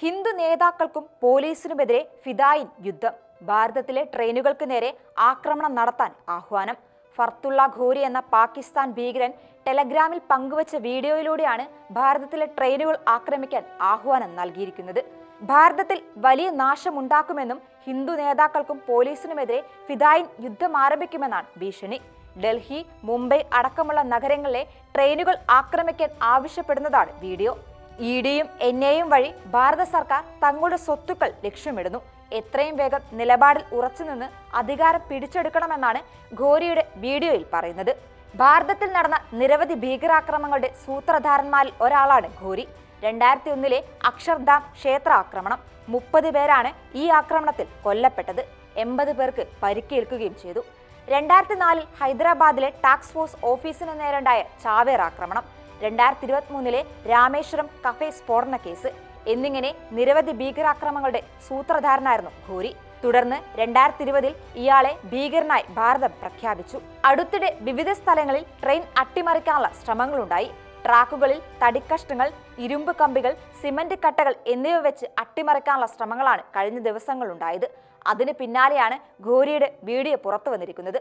ഹിന്ദു നേതാക്കൾക്കും പോലീസിനുമെതിരെ ഫിദായിൻ യുദ്ധം. ഭാരതത്തിലെ ട്രെയിനുകൾക്ക് നേരെ ആക്രമണം നടത്താൻ ആഹ്വാനം. ഫർത്തുള്ള ഘോരി എന്ന പാകിസ്ഥാൻ ഭീകരൻ ടെലഗ്രാമിൽ പങ്കുവച്ച വീഡിയോയിലൂടെയാണ് ഭാരതത്തിലെ ട്രെയിനുകൾ ആക്രമിക്കാൻ ആഹ്വാനം നൽകിയിരിക്കുന്നത്. ഭാരതത്തിൽ വലിയ നാശമുണ്ടാക്കുമെന്നും ഹിന്ദു നേതാക്കൾക്കും പോലീസിനുമെതിരെ ഫിദായിൻ യുദ്ധം ആരംഭിക്കുമെന്നാണ് ഭീഷണി. ഡൽഹി മുംബൈ അടക്കമുള്ള നഗരങ്ങളിലെ ട്രെയിനുകൾ ആക്രമിക്കാൻ ആവശ്യപ്പെടുന്നതാണ് വീഡിയോ. ഇ ഡിയും എൻ എയും വഴി ഭാരത സർക്കാർ തങ്ങളുടെ സ്വത്തുക്കൾ ലക്ഷ്യമിടുന്നു. എത്രയും വേഗം നിലപാടിൽ ഉറച്ചുനിന്ന് അധികാരം പിടിച്ചെടുക്കണമെന്നാണ് ഘോരിയുടെ വീഡിയോയിൽ പറയുന്നത്. ഭാരതത്തിൽ നടന്ന നിരവധി ഭീകരാക്രമങ്ങളുടെ സൂത്രധാരന്മാരിൽ ഒരാളാണ് ഘോരി. രണ്ടായിരത്തി ഒന്നിലെ അക്ഷർധാം ക്ഷേത്ര ആക്രമണം. മുപ്പത് പേരാണ് ഈ ആക്രമണത്തിൽ കൊല്ലപ്പെട്ടത്. എൺപത് പേർക്ക് പരിക്കേൽക്കുകയും ചെയ്തു. രണ്ടായിരത്തി നാലിൽ ഹൈദരാബാദിലെ ടാക്സ് ഫോഴ്സ് ഓഫീസിന് നേരെയുണ്ടായ ചാവേർ ആക്രമണം. രണ്ടായിരത്തി ഇരുപത്തി മൂന്നിലെ രാമേശ്വരം കഫേ സ്ഫോടന കേസ് എന്നിങ്ങനെ നിരവധി ഭീകരാക്രമങ്ങളുടെ സൂത്രധാരനായിരുന്നു ഘോരി തുടർന്ന് രണ്ടായിരത്തി ഇരുപതിൽ ഇയാളെ ഭീകരനായി ഭാരതം പ്രഖ്യാപിച്ചു. അടുത്തിടെ വിവിധ സ്ഥലങ്ങളിൽ ട്രെയിൻ അട്ടിമറിക്കാനുള്ള ശ്രമങ്ങളുണ്ടായി. ട്രാക്കുകളിൽ തടിക്കഷ്ണങ്ങൾ ഇരുമ്പ് കമ്പികൾ സിമന്റ് കട്ടകൾ എന്നിവ വെച്ച് അട്ടിമറിക്കാനുള്ള ശ്രമങ്ങളാണ് കഴിഞ്ഞ ദിവസങ്ങളുണ്ടായത് അതിന് പിന്നാലെയാണ് ഘോരിയുടെ വീഡിയോ പുറത്തു വന്നിരിക്കുന്നത്